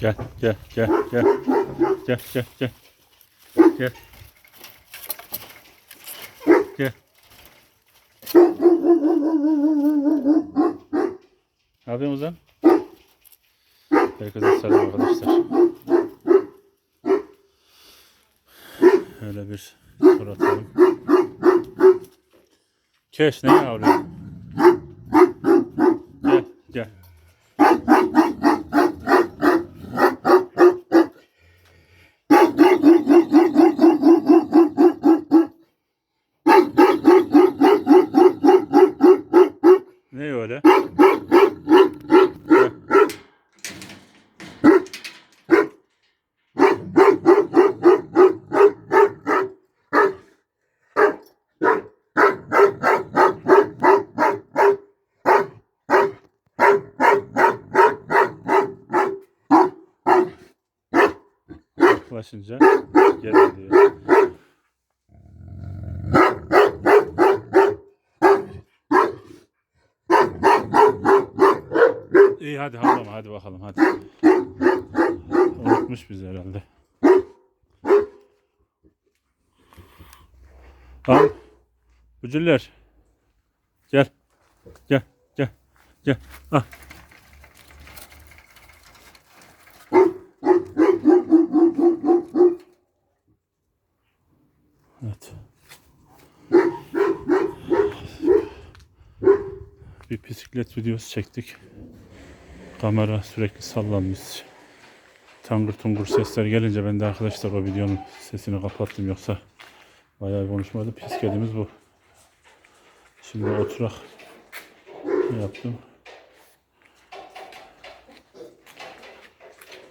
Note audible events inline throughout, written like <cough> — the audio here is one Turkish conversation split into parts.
Gel gel gel gel. Gel gel gel. Gel. Gel. Ne yapıyorsun Ozan? Herkese selam arkadaşlar. Öyle bir tur atalım. Keş ne yavrum? Gel gel. Ne öyle? Gel. Yaklaşınca gel diyor. İyi hadi havlama hadi bakalım hadi. Unutmuş bizi herhalde. Al. Bücüller. Gel. Gel. Gel. Gel. Ah. Evet. Bir bisiklet videosu çektik. Kamera sürekli sallanmış. Tangır tungur sesler gelince ben de arkadaşlar o videonun sesini kapattım yoksa bayağı konuşmadı. Pis kedimiz bu. Şimdi oturak yaptım.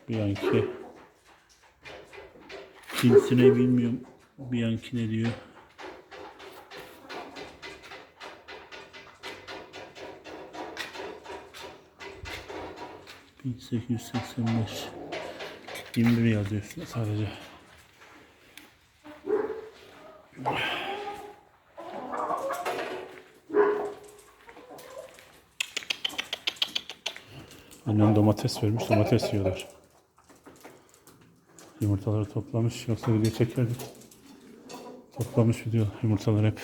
Bir yanki cinsine bilmiyorum. Bir yanki ne diyor. Bin sekiz yüz seksen beş. 21 yazıyor üstüne sadece. Annem domates vermiş, domates yiyorlar. Yumurtaları toplamış, yoksa video çekerdik. Toplamış video, yumurtalar hep.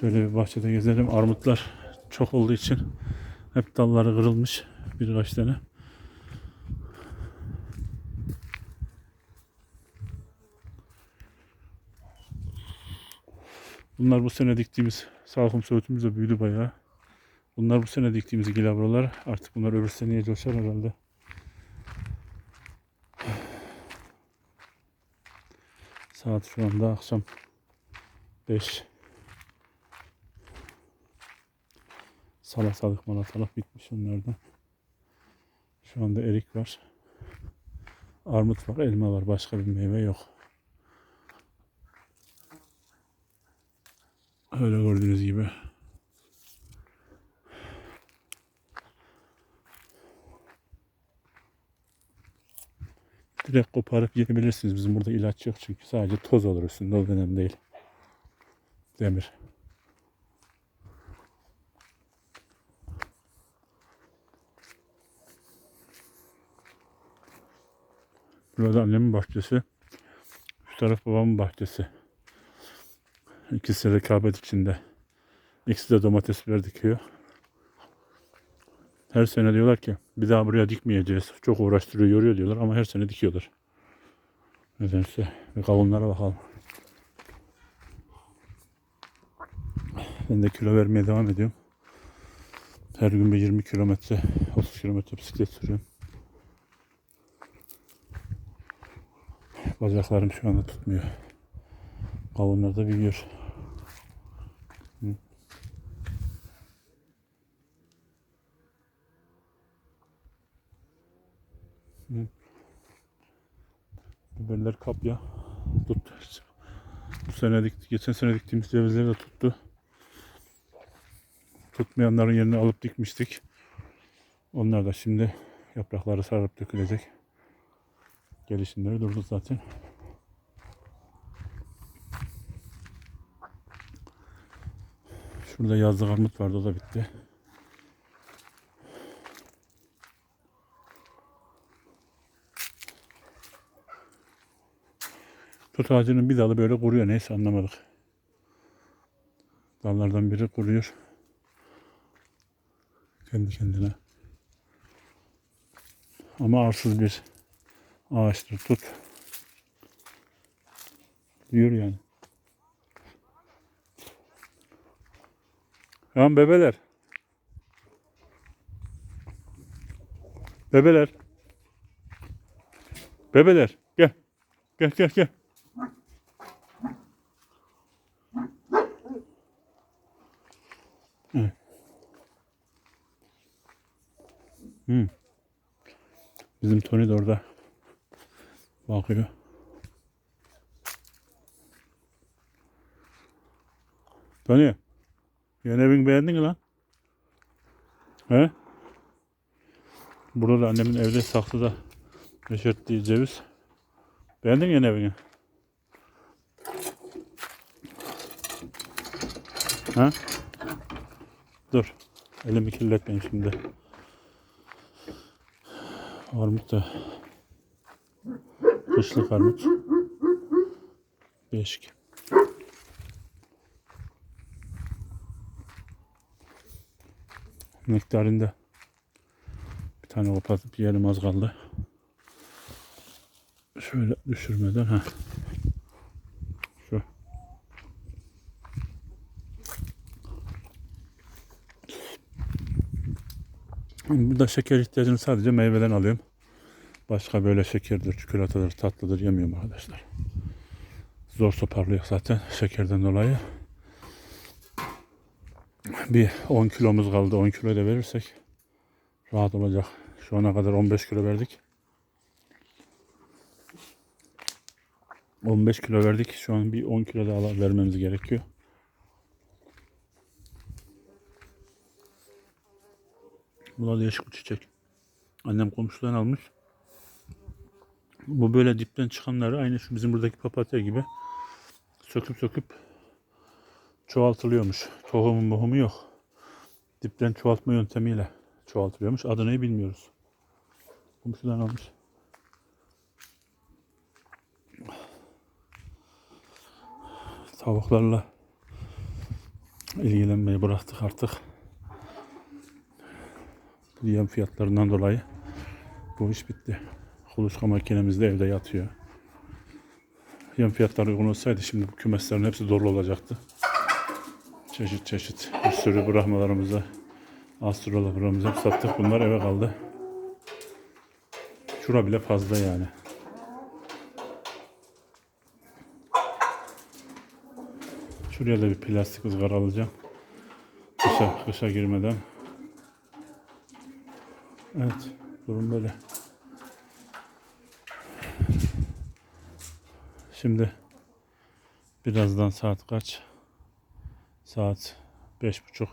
Şöyle bir bahçede gezelim. Armutlar çok olduğu için hep dalları kırılmış birkaç tane. Bunlar bu sene diktiğimiz salkım söğütümüz de büyüdü bayağı. Bunlar bu sene diktiğimiz gilavralar. Artık bunlar öbür seneye coşar herhalde. Saat şu anda akşam 5. Salatalık malatalık bitmiş onlardan. Şu anda erik var. Armut var, elma var. Başka bir meyve yok. Öyle gördüğünüz gibi. Direkt koparıp yiyebilirsiniz. Bizim burada ilaç yok çünkü sadece toz olur üstünde. O önemli değil. Demir. Burada annemin bahçesi. Şu taraf babamın bahçesi. İkisi de rekabet içinde. İkisi de domates biber dikiyor. Her sene diyorlar ki bir daha buraya dikmeyeceğiz. Çok uğraştırıyor, yoruyor diyorlar ama her sene dikiyorlar. Nedense. Bir kavunlara bakalım. Ben de kilo vermeye devam ediyorum. Her gün bir 20 kilometre, 30 kilometre bisiklet sürüyorum. Bacaklarım şu anda tutmuyor. Kavunlar da büyüyor. Hı. Hı. Biberler kapya. Tuttu. Bu sene dikti, geçen sene diktiğimiz cevizleri de tuttu. Tutmayanların yerine alıp dikmiştik. Onlar da şimdi yaprakları sarıp dökülecek. Gelişimleri durdu zaten. Şurada yazlık armut vardı o da bitti. Tut ağacının bir dalı böyle kuruyor. Neyse anlamadık. Dallardan biri kuruyor. Kendi kendine. Ama arsız bir ağaçtır. Tut. Diyor yani. Lan bebeler. Bebeler. Bebeler. Gel. Gel gel gel. Hmm. Bizim Tony de orada bakıyor. Tony, yeni evini beğendin mi lan? He? Burada da annemin evde saksıda yeşerttiği ceviz. Beğendin mi yeni evini? Ha? Dur. Elimi kirletmeyeyim şimdi. Armut da kışlık armut. Beşik. Nektarında bir tane kopartıp yiyelim az kaldı. Şöyle düşürmeden ha. Şu. Burada şeker ihtiyacını sadece meyveden alıyorum. Başka böyle şekerdir, çikolatadır, tatlıdır yemiyorum arkadaşlar. Zor toparlıyor zaten şekerden dolayı. Bir 10 kilomuz kaldı. 10 kilo da verirsek rahat olacak. Şu ana kadar 15 kilo verdik. 15 kilo verdik. Şu an bir 10 kilo daha vermemiz gerekiyor. Bu da değişik bir çiçek. Annem komşudan almış. Bu böyle dipten çıkanları aynı şu bizim buradaki papatya gibi söküp söküp çoğaltılıyormuş. Tohumu muhumu yok. Dipten çoğaltma yöntemiyle çoğaltılıyormuş. Adını bilmiyoruz. Komşudan almış. Tavuklarla ilgilenmeyi bıraktık artık. Yem fiyatlarından dolayı bu iş bitti. Kuluçka makinemiz de evde yatıyor. Yem fiyatları uygun olsaydı şimdi bu kümeslerin hepsi dolu olacaktı. Çeşit çeşit bir sürü bırakmalarımıza, astrologlarımıza hep sattık. Bunlar eve kaldı. Şura bile fazla yani. Şuraya da bir plastik ızgara alacağım. Kışa, kışa girmeden. Evet, durum böyle. Şimdi birazdan saat kaç? Saat beş buçuk.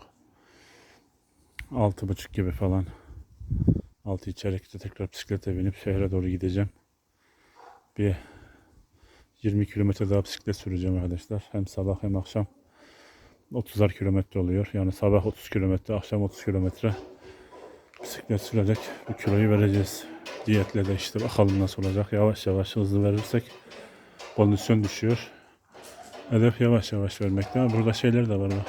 Altı buçuk gibi falan. Altı içerekte tekrar bisiklete binip şehre doğru gideceğim. Bir 20 kilometre daha bisiklet süreceğim arkadaşlar. Hem sabah hem akşam. 30'ar kilometre oluyor. Yani sabah 30 kilometre, akşam 30 kilometre bisiklet sürerek bu kiloyu vereceğiz. Diyetle de işte bakalım nasıl olacak. Yavaş yavaş hızlı verirsek kondisyon düşüyor. Hedef yavaş yavaş vermekte ama burada şeyler de var. Bak.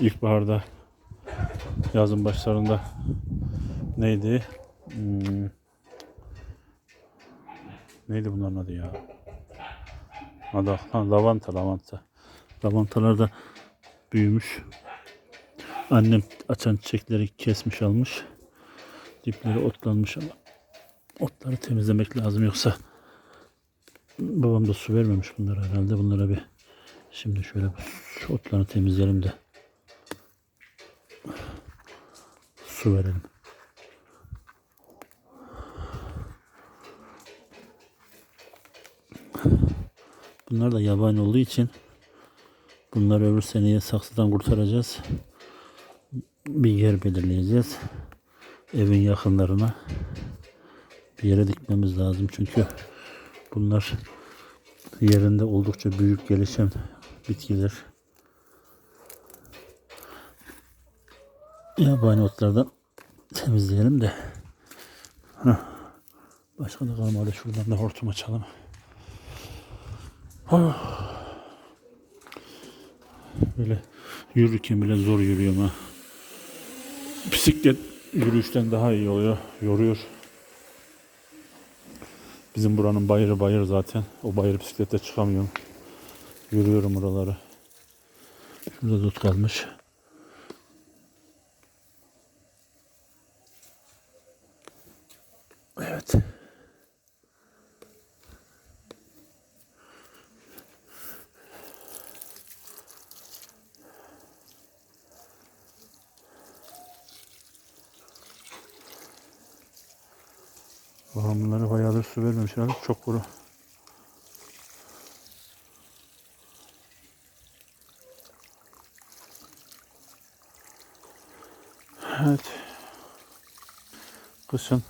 İlkbaharda yazın başlarında neydi? Hmm. Neydi bunların adı ya? Adı, ha, lavanta, lavanta. Lavantalar da büyümüş. Annem açan çiçekleri kesmiş almış. Dipleri otlanmış ama otları temizlemek lazım yoksa babam da su vermemiş bunlara herhalde. Bunlara bir şimdi şöyle şu otlarını temizleyelim de su verelim. Bunlar da yabani olduğu için bunları öbür seneye saksıdan kurtaracağız. Bir yer belirleyeceğiz. Evin yakınlarına bir yere dikmemiz lazım. Çünkü bunlar yerinde oldukça büyük gelişen bitkiler. Yabani otlardan temizleyelim de. Başka da kalmadı. Şuradan da hortum açalım. Böyle yürürken bile zor yürüyorum ha. Bisiklet yürüyüşten daha iyi oluyor. Yoruyor. Bizim buranın bayırı bayır zaten. O bayır bisiklete çıkamıyorum. Yürüyorum oraları. Şurada dut kalmış. Evet. Babam bunları bayağıdır su vermemiş herhalde. Çok kuru. Evet. Kışın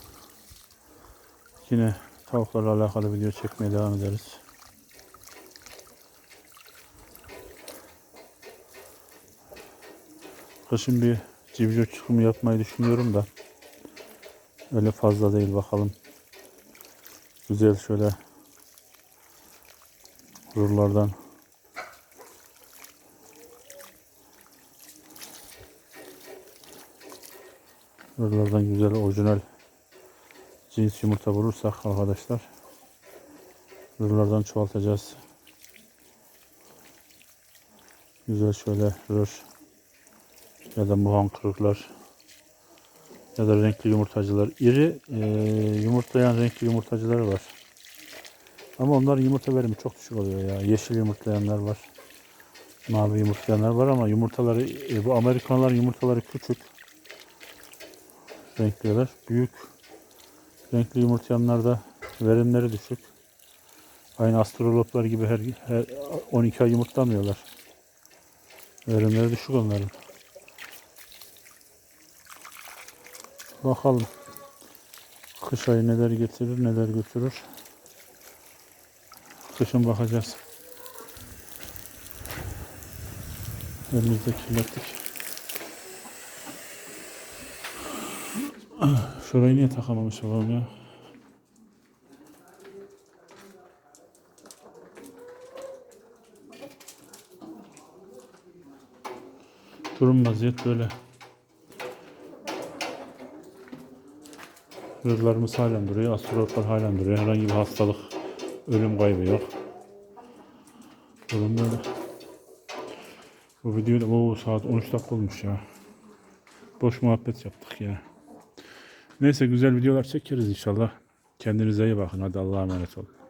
yine tavuklarla alakalı video çekmeye devam ederiz. Kışın bir civciv çıkımı yapmayı düşünüyorum da öyle fazla değil bakalım. Güzel şöyle buralardan buralardan güzel orijinal cins yumurta bulursak arkadaşlar buralardan çoğaltacağız. Güzel şöyle rör ya da muhan kırıklar ya da renkli yumurtacılar. İri e, yumurtlayan renkli yumurtacılar var. Ama onların yumurta verimi çok düşük oluyor ya. Yeşil yumurtlayanlar var. Mavi yumurtlayanlar var ama yumurtaları e, bu Amerikanların yumurtaları küçük. Renkliler. Büyük renkli yumurtlayanlarda verimleri düşük. Aynı astroloplar gibi her, her 12 ay yumurtlamıyorlar. Verimleri düşük onların. Bakalım. Kış ayı neler getirir, neler götürür. Kışın bakacağız. Elimizde kirlettik. <clears throat> Şurayı niye takamamış olalım ya? Durum vaziyet böyle. Hırlarımız halen duruyor. Astrolotlar halen duruyor. Herhangi bir hastalık, ölüm kaybı yok. Durum böyle. Bu videoda o saat 13 dakika olmuş ya. Boş muhabbet yaptık ya. Neyse güzel videolar çekeriz inşallah. Kendinize iyi bakın. Hadi Allah'a emanet olun.